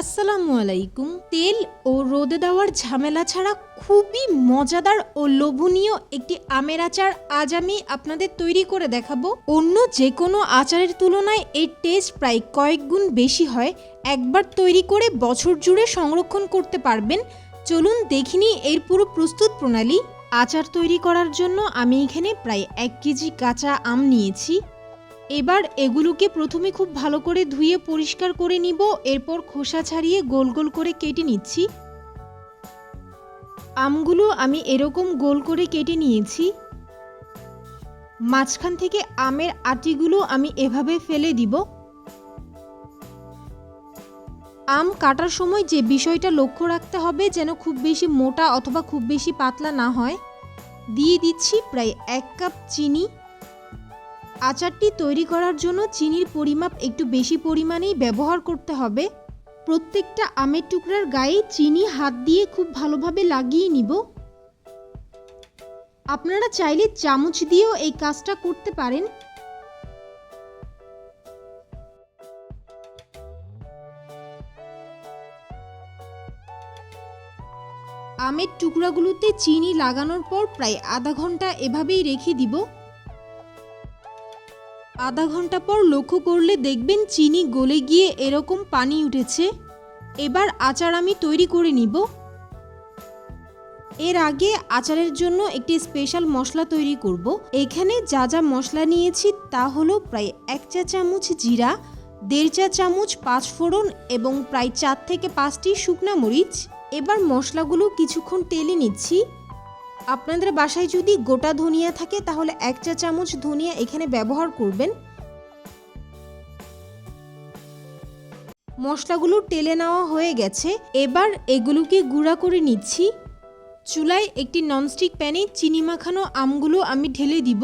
আসসালামু আলাইকুম। তেল ও রোদে দেওয়ার ঝামেলা ছাড়া খুবই মজাদার ও লোভনীয় একটি আমের আচার আজ আমি আপনাদের তৈরি করে দেখাবো। অন্য যে কোনো আচারের তুলনায় এর টেস্ট প্রায় কয়েক গুণ বেশি হয়। একবার তৈরি করে বছর জুড়ে সংরক্ষণ করতে পারবেন। চলুন দেখিনি এর পুরো প্রস্তুত প্রণালী। আচার তৈরি করার জন্য আমি এখানে প্রায় এক কেজি কাঁচা আম নিয়েছি। এবার এগুলোকে প্রথমে খুব ভালো করে ধুয়ে পরিষ্কার করে নিব, এরপর খোসা ছাড়িয়ে গোল গোল করে কেটে নিচ্ছি। আমগুলো আমি এরকম গোল করে কেটে নিয়েছি। মাঝখান থেকে আমের আটিগুলো আমি এভাবে ফেলে দিব। আম কাটার সময় যে বিষয়টা লক্ষ্য রাখতে হবে যেন খুব বেশি মোটা অথবা খুব বেশি পাতলা না হয়। দিয়ে দিচ্ছি প্রায় এক কাপ চিনি। আচারটি তৈরি করার জন্য চিনির পরিমাপ একটু বেশি পরিমাণেই ব্যবহার করতে হবে। প্রত্যেকটা আমের টুকরার গায়ে চিনি হাত দিয়ে খুব ভালোভাবে লাগিয়ে নিব। আপনারা চাইলে চামচ দিয়েও এই কাজটা করতে পারেন। আমের টুকরাগুলোতে চিনি লাগানোর পর প্রায় আধা ঘণ্টা এভাবেই রেখে দিব। আধা ঘণ্টা পর লক্ষ্য করলে দেখবেন চিনি গলে গিয়ে এরকম পানি উঠেছে। এবার আচার আমি তৈরি করে নিব। এর আগে আচারের জন্য একটি স্পেশাল মশলা তৈরি করব। এখানে যা যা মশলা নিয়েছি তা হলো প্রায় এক চা চামচ জিরা, দেড় চা চামচ পাঁচ ফোড়ন এবং প্রায় চার থেকে পাঁচটি শুকনা মরিচ। এবার মশলাগুলো কিছুক্ষণ তেলে নিচ্ছি। আপনাদের বাসায় যদি গোটা ধনিয়া থাকে, তাহলে এক চা চামচ ধনিয়া এখানে ব্যবহার করবেন। মশলাগুলো টেলে নেওয়া হয়ে গেছে। এবার এগুলোকে গুঁড়া করে নিচ্ছি। চুলায় একটি ননস্টিক প্যানে চিনি মাখানো আমগুলো আমি ঢেলে দিব।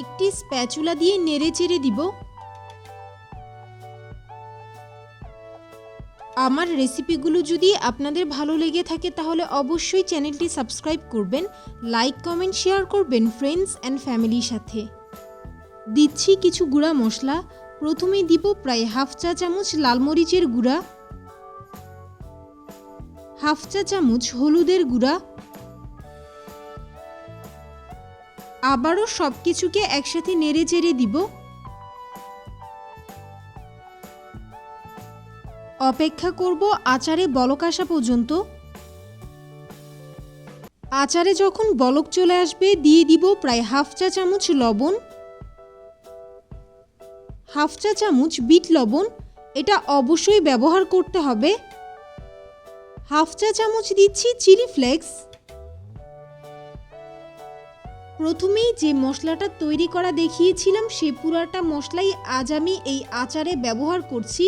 একটি স্প্যাচুলা দিয়ে নেড়ে চেড়ে দিব। আমার রেসিপিগুলো যদি আপনাদের ভালো লেগে থাকে তাহলে অবশ্যই চ্যানেলটি সাবস্ক্রাইব করবেন, লাইক, কমেন্ট, শেয়ার করবেন ফ্রেন্ডস অ্যান্ড ফ্যামিলির সাথে। দিচ্ছি কিছু গুঁড়া মশলা, প্রথমে দিব প্রায় হাফ চা চামচ লাল মরিচের গুঁড়া, হাফ চা চামচ হলুদের গুঁড়া আবারও সব কিছুকে একসাথে নেড়ে চেড়ে দিব। অপেক্ষা করব আচারে বলক আসা পর্যন্ত। আচারে যখন বলক চলে আসবে, দিয়ে দিব প্রায় হাফ চা চামচ লবণ। হাফ চা চামচ বিট লবণ, এটা অবশ্যই ব্যবহার করতে হবে। হাফ চা চামচ দিচ্ছি চিলি ফ্লেক্স। প্রথমেই যে মশলাটা তৈরি করা দেখিয়েছিলাম, সে পুরাটা মশলাই আজ আমি এই আচারে ব্যবহার করছি।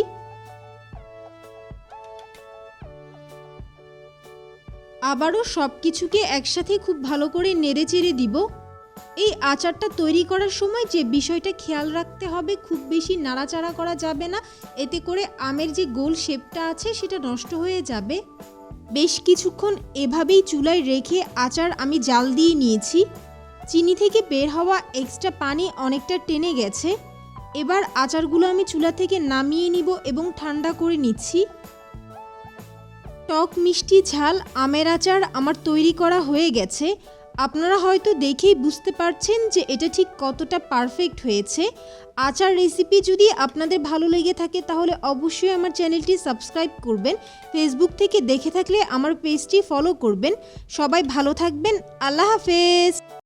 আবারও সব কিছুকে একসাথে খুব ভালো করে নেড়ে চেড়ে দিব। এই আচারটা তৈরি করার সময় যে বিষয়টা খেয়াল রাখতে হবে, খুব বেশি নাড়াচাড়া করা যাবে না। এতে করে আমের যে গোল শেপটা আছে, সেটা নষ্ট হয়ে যাবে। বেশ কিছুক্ষণ এভাবেই চুলায় রেখে আচার আমি জাল দিয়ে নিয়েছি। চিনি থেকে বের হওয়া এক্সট্রা পানি অনেকটা টেনে গেছে। এবার আচারগুলো আমি চুলা থেকে নামিয়ে নিব এবং ঠান্ডা করে নিচ্ছি। টক মিষ্টি ঝাল আমের আচার আমার তৈরি করা হয়ে গেছে। আপনারা হয়তো দেখেই বুঝতে পারছেন যে এটা ঠিক কতটা পারফেক্ট হয়েছে। আচার রেসিপি যদি আপনাদের ভালো লেগে থাকে তাহলে অবশ্যই আমার চ্যানেলটি সাবস্ক্রাইব করবেন। ফেসবুক থেকে দেখে থাকলে আমার পেজটি ফলো করবেন। সবাই ভালো থাকবেন। আল্লাহ হাফেজ।